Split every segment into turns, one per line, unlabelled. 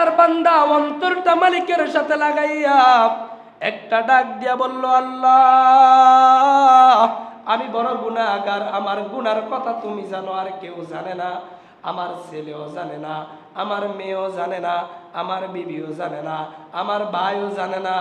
আল্লাহর বান্দা অন্তরটা মালিকের সাথে লাগাইয়া একটা ডাক দিয়া বলল, আল্লাহ, আমি বড় গুণাগার আমার গুনার কথা তুমি জানো, আর কেউ জানে না। আমার ছেলেও জানে না, আমার মেয়েও জানে না, আমার বিবিও জানে না, আমার ভাইও জানে না,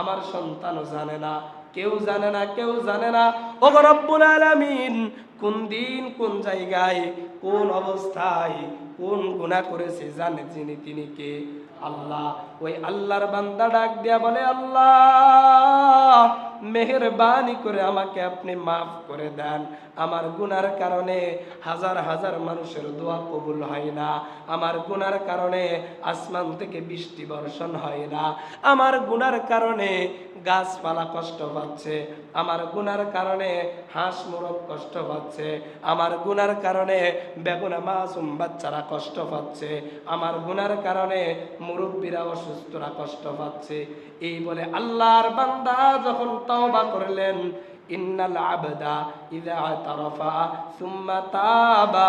আমার সন্তানও জানে না। কেউ জানে না, কেউ জানে না। ও রব্বুল আলামিন, কোন দিন, কোন জায়গায়, কোন অবস্থায় কোন গুণা করেছে জানে যিনি, তিনি কে? আল্লাহ। ওই আল্লাহর বান্দা ডাক দিয়া বলে, আল্লাহ, মেহরবানি করে আমাকে আপনি মাফ করে দেন। আমার গুনার কারণে হাজার হাজার মানুষের দোয়া কবুল হয় না। আমার গুনার কারণে আসমান থেকে বৃষ্টি বর্ষণ হয় না। আমার গুনার কারণে গাছপালা কষ্ট পাচ্ছে। আমার গুনার কারণে হাঁস মুরগ কষ্ট পাচ্ছে। আমার গুনার কারণে বেগুনা, মাসুম বাচ্চারা কষ্ট পাচ্ছে। আমার গুনার কারণে মুরব্বীরা অসুস্থরা কষ্ট পাচ্ছে। এই বলে আল্লাহর বান্দা যখন তওবা করলেন ইন্নাল আবদা ইযা তারাফা সুম্মা তাবা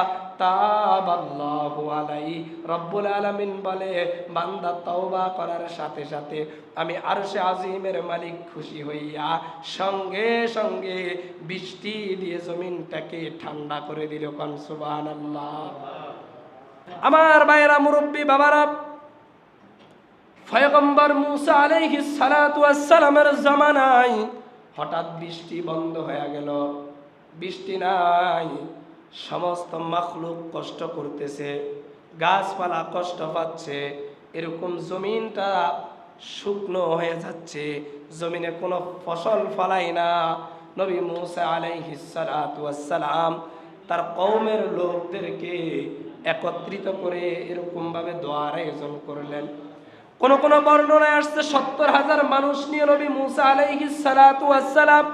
রব্বুল আলামিন বলে, বান্দা তওবা করার সাথে সাথে আমি আরশে আজিমের মালিক খুশি হইয়া সঙ্গে সঙ্গে বৃষ্টি দিয়ে জমিনটাকে ঠান্ডা করে দিল, কন সুবহানাল্লাহ। আমার ভাইয়েরা মুরব্বী, বাবারা ফয়গম্বর মুসা আলাইহিস সালাতু ওয়াস সালামের জামানায় হঠাৎ বৃষ্টি বন্ধ হয়ে গেল। বৃষ্টি নাই, সমস্ত মাখলুক কষ্ট করতেছে, গাছপালা কষ্ট পাচ্ছে, এরকম জমিনটা শুকনো হয়ে যাচ্ছে, জমিনে কোনো ফসল ফলাই না। নবী মুসা আলাইহিসালাম তার কৌমের লোকদেরকে একত্রিত করে এরকমভাবে দোয়ার আয়োজন করলেন। কোন কোন বর্ণনায় আসছে সত্তর হাজার মানুষ নিয়ে নবী মুসা আলাইহি সালাতু আসসালাম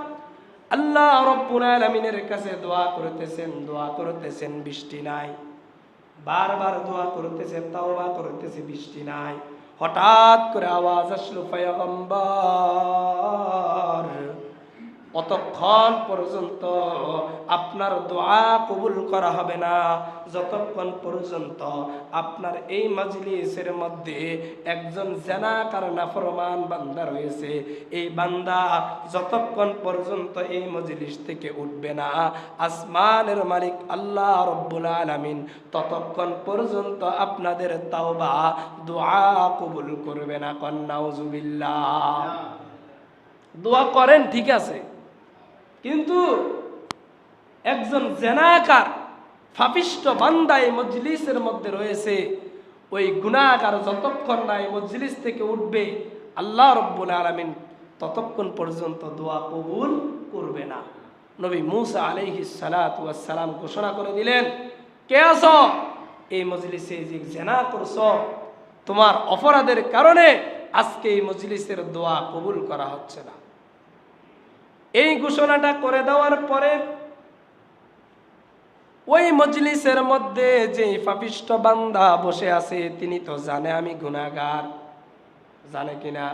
আল্লাহ রব্বুল আলামিনের কাছে দোয়া করতেছেন দোয়া করতেছেন, বৃষ্টি নাই। বারবার দোয়া করতেছে তাওবা করতেছে, বৃষ্টি নাই। হঠাৎ করে আওয়াজ আসলো পয়গম্বর অতক্ষণ পর্যন্ত আপনার দোয়া কবুল করা হবে না। যতক্ষণ পর্যন্ত আপনার এই মজলিসের মধ্যে একজন জেনাকার নাফরমান বান্দা রয়েছে, এই বান্দা যতক্ষণ পর্যন্ত এই মজলিস থেকে উঠবে না, আসমানের মালিক আল্লাহ রব্বুল আলামিন ততক্ষণ পর্যন্ত আপনাদের তাওবা, দোয়া কবুল করবে না। কন্যাউজুবিল্লাহ দোয়া করেন, ঠিক আছে। কিন্তু একজন জেনাকার ফাপিষ্ট বান্দা এই মজলিসের মধ্যে রয়েছে। ওই গুণাকার যতক্ষণ না এই মজলিস থেকে উঠবে, আল্লাহ রব্বুল আলমিন ততক্ষণ পর্যন্ত দোয়া কবুল করবে না। নবী মুসা আলাইহি সালাম ঘোষণা করে দিলেন, কে আছো? এই মজলিসে যে জেনা করছ, তোমার অপরাধের কারণে আজকে এই মজলিসের দোয়া কবুল করা হচ্ছে না। এই ঘোষণাটা করে দেওয়ার পরে ওই মজলিসের মধ্যে যে পাপিষ্ট বান্দা বসে আছে, তিনি তো জানে আমি গুণাগার জানে কিনা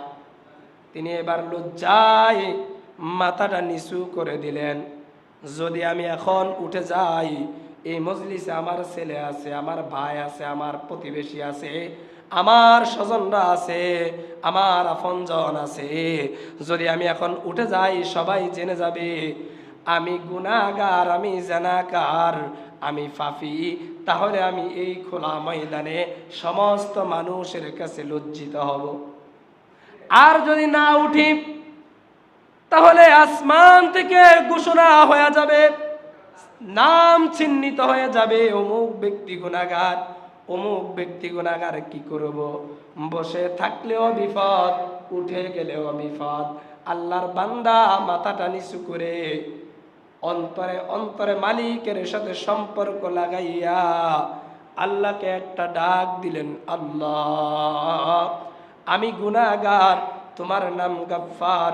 তিনি এবার লজ্জায় মাথাটা নিচু করে দিলেন। যদি আমি এখন উঠে যাই, এই মজলিসে আমার ছেলে আছে, আমার ভাই আছে, আমার প্রতিবেশী আছে আমার স্বজনরা আছে, আমার আপনজন আছে। যদি আমি এখন উঠে যাই, সবাই জেনে যাবে, আমি গুনাগার আমি জানাকার, আমি ফাফি। তাহলে আমি এই খোলা ময়দানে সমস্ত মানুষের কাছে লজ্জিত হব। আর যদি না উঠি, তাহলে আসমান থেকে ঘোষণা হয়ে যাবে, নাম চিহ্নিত হয়ে যাবে অমুক ব্যক্তি গুণাগার অমুক ব্যক্তি গুণাগার কি করব? বসে থাকলেও বিপদ, উঠে গেলেও বিপদ। আল্লাহর বান্দা মাথাটা নিচু করে অন্তরে অন্তরে মালিকের সাথে সম্পর্ক লাগাইয়া আল্লাহকে একটা ডাক দিলেন, আল্লাহ, আমি গুনাগার তোমার নাম গফফার।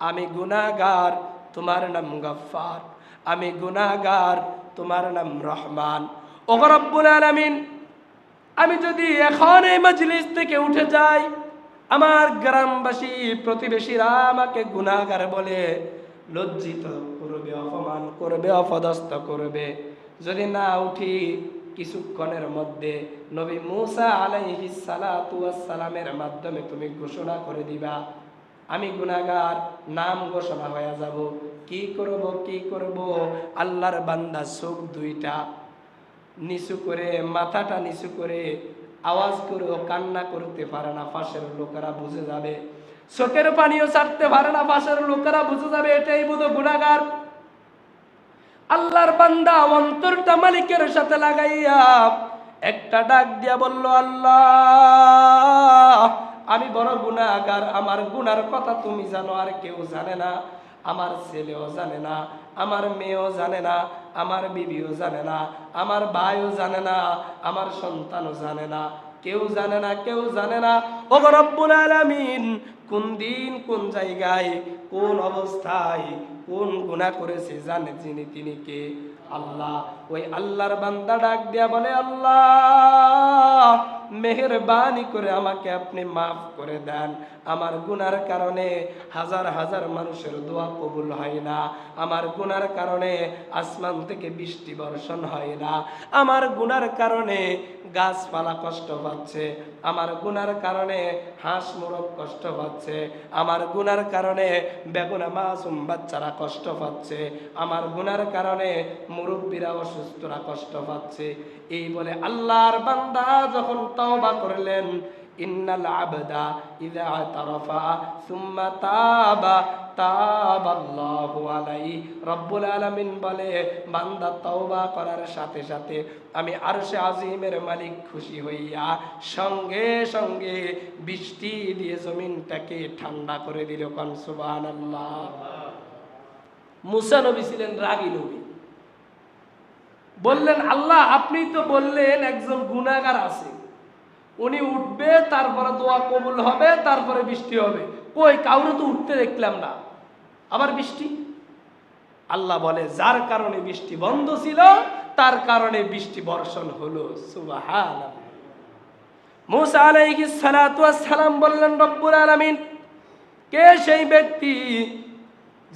আমি গুনাগার তোমার নাম গফফার। আমি গুনাগার তোমার নাম রহমান। ও রব্বুল আলামিন আমি যদি এখন এই মজলিস থেকে উঠে যাই, আমার গ্রামবাসী, প্রতিবেশীরা আমাকে গুনাগার বলে, লজ্জিত করবে, অপমান করবে, অপদস্থ করবে। যদি না উঠি কিছুক্ষণের মধ্যে, নবী মুসা ওয়াস সালামের মাধ্যমে তুমি ঘোষণা করে দিবা, আমি গুনাহগার, নাম ঘোষণা হয়ে যাব। কি করব কি করব? আল্লাহর বান্দা চোখ দুইটা নিচু করে, মাথাটা নিচু করে, আওয়াজ করেও কান্না করতে পারে না, পাশের লোকেরা বুঝে যাবে। চোখের পানিও ছাড়তে পারে না, পাশের লোকেরা বুঝে যাবে, এটাই বোধ গুণাগার আল্লাহর বান্দা অন্তরটা মালিকের সাথে লাগাইয়া একটা ডাক দিয়া বলল, আল্লাহ, আমি বড় গুণাগার আমার গুনার কথা তুমি জানো, আর কেউ জানে না। আমার ছেলেও জানে না, আমার মেয়েও জানে না, আমার বিবিও জানে না, আমার ভাইও জানে না, আমার সন্তানও জানে না, কেউ জানে না, কেউ জানে না। ও রব্বুল আলামিন, কোন দিন, কোন জায়গায়, কোন অবস্থায়, কোন গুনাহ করেছে জানে যিনি তিনি কে? আল্লাহ। ওই আল্লাহর বান্দা ডাক দিয়া বলে, আল্লাহ! মেহেরবানি করে আমাকে আপনি মাফ করে দেন। আমার গুনার কারণে হাজার হাজার মানুষের দোয়া কবুল হয় না। আমার গুনার কারণে আসমান থেকে বৃষ্টি বর্ষণ হয় না। আমার গুনার কারণে গাছপালা কষ্ট পাচ্ছে, আমার গুনার কারণে হাঁস মুরগ কষ্ট পাচ্ছে, আমার গুনার কারণে বেগুনা মাসুম বাচ্চারা কষ্ট পাচ্ছে, আমার গুনার কারণে মুরব্বীরা অসুস্থরা কষ্ট পাচ্ছে। এই বলে আল্লাহর বান্দা যখন তওবা করলেন ইন্নাল আবদা ইযা তারাফা সুম্মা তাবা, তাবাল্লাহু আলাইহি। রব্বুল আলামিন বলে, বান্দা তওবা করার সাথে সাথে আমি আরশে আজিমের মালিক খুশি হইয়া সঙ্গে সঙ্গে বৃষ্টি দিয়ে জমিনটাকে ঠান্ডা করে দিল কোন সুবহানাল্লাহ। মুসা নবী ছিলেন রাগী নবী। বললেন, আল্লাহ, আপনি তো বললেন একজন গুনাহগার আছে। উনি উঠবে, তারপরে দোয়া কবুল হবে, তারপরে বৃষ্টি হবে। কই, কাউরে তো উঠতে দেখলাম না। আবার বৃষ্টি? আল্লাহ বলে, যার কারণে বৃষ্টি বন্ধ ছিল, তার কারণে বৃষ্টি বর্ষণ হলো। সুবাহান মুসা আলাইহিস সালাতু সালাম বললেন, রব্বুল আলামিন, কে সেই ব্যক্তি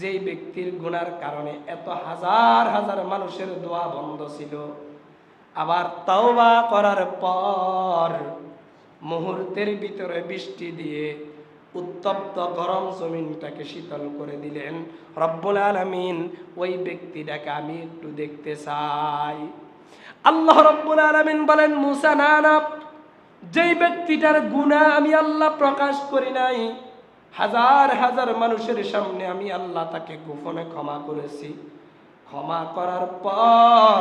যেই ব্যক্তির গুনার কারণে এত হাজার হাজার মানুষের দোয়া বন্ধ ছিল? আবার তওবা করার পর মুহূর্তের ভিতরে বৃষ্টি দিয়ে উত্তপ্ত গরম জমিনটাকে শীতল করে দিলেন। রব্বুল আলামিন ওই ব্যক্তিটাকে আমি একটু দেখতে চাই। আল্লাহ রব্বুল আলামিন বলেন, মুসা, না যেই ব্যক্তিটার গুনাহ আমি আল্লাহ প্রকাশ করি নাই, হাজার হাজার মানুষের সামনে আমি আল্লাহ তাকে গোপনে ক্ষমা করেছি। ক্ষমা করার পর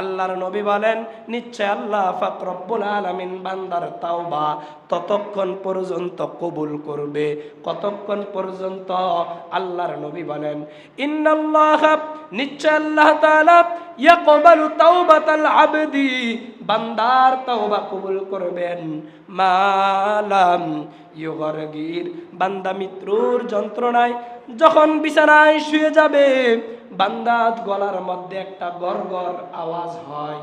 আল্লাহর নবী বলেন, নিশ্চয় আল্লাহ ফাক রব্বুল আলামিন বান্দার তাওবা ততক্ষণ পর্যন্ত কবুল করবে। কতক্ষণ পর্যন্ত? আল্লাহর নবী বলেন, ইন্নাল্লাহ, নিশ্চয় আল্লাহ তাআলা ইয়াকবালু তাওবাতাল আবদি, বান্দার তাওবা কবুল করবেন। মালাম ইউগরগির, বান্দা মৃত্যুর যন্ত্রণায় যখন বিছানায় শুয়ে যাবে বান্দা গলার মধ্যে একটা গরগর আওয়াজ হয়।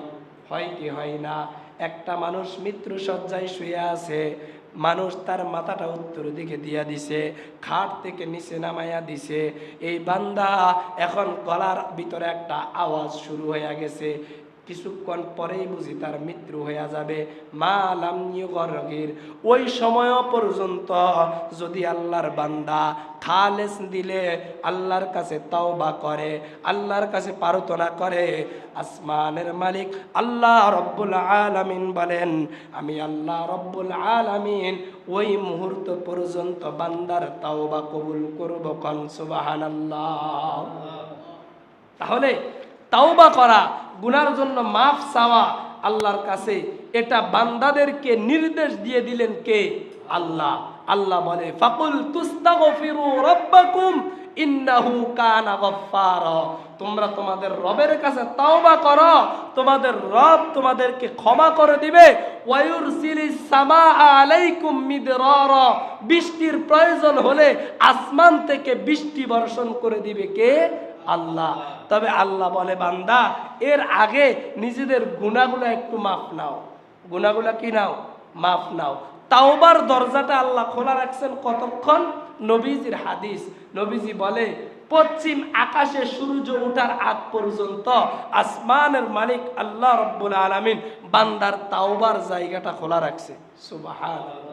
হয় কি হয় না? একটা মানুষ মৃত্যু সজ্জায় শুয়ে আছে। মানুষ তার মাথাটা উত্তর দিকে দিয়া দিছে, খাট থেকে নিচে নামাইয়া দিছে। এই বান্দা এখন গলার ভিতরে একটা আওয়াজ শুরু হয়ে গেছে। কিছুক্ষণ পরেই বুঝি তার মৃত্যু হয়ে যাবে। মা লামির ওই সময় পর্যন্ত যদি আল্লাহর বান্দা খালেস দিলে আল্লাহর কাছে তওবা করে, আল্লাহর কাছে প্রার্থনা করে, আসমানের মালিক আল্লাহ রব্বুল আলামিন বলেন, আমি আল্লাহ রব্বুল আলামিন ওই মুহূর্ত পর্যন্ত বান্দার তাওবা কবুল করব কন, সুবহানাল্লাহ। তাহলে তাওবা করা, গুনার জন্য মাফ চাওয়া আল্লাহর কাছে। এটা বান্দাদেরকে নির্দেশ দিয়ে দিলেন কে? আল্লাহ। আল্লাহ বলে, ফাকুল তুস্তাগফিরু রাব্বাকুম ইন্নাহু কানা তোমরা তোমাদের রবের কাছে তাওবা করো, তোমাদের রব তোমাদেরকে ক্ষমা করে দিবে। ওয়ায়ুরসিলিস সামা আলাইকুম মিদরারা। বৃষ্টির প্রয়োজন হলে আসমান থেকে বৃষ্টি বর্ষণ করে দিবে কে? আল্লাহ। তবে আল্লাহ বলে, বান্দা, এর আগে নিজেদের গুণাগুলো একটু মাফ নাও। গুণাগুলা কি নাও? মাফ নাও। তাওবার দরজাটা আল্লাহ খোলা রাখছেন কতক্ষণ? নবীজির হাদিস। নবীজি বলে, পশ্চিম আকাশে সূর্য ওঠার আগ পর্যন্ত আসমানের মালিক আল্লাহ রব্বুল আলামিন বান্দার তাওবার জায়গাটা খোলা রাখছে। সুবহানাল্লাহ।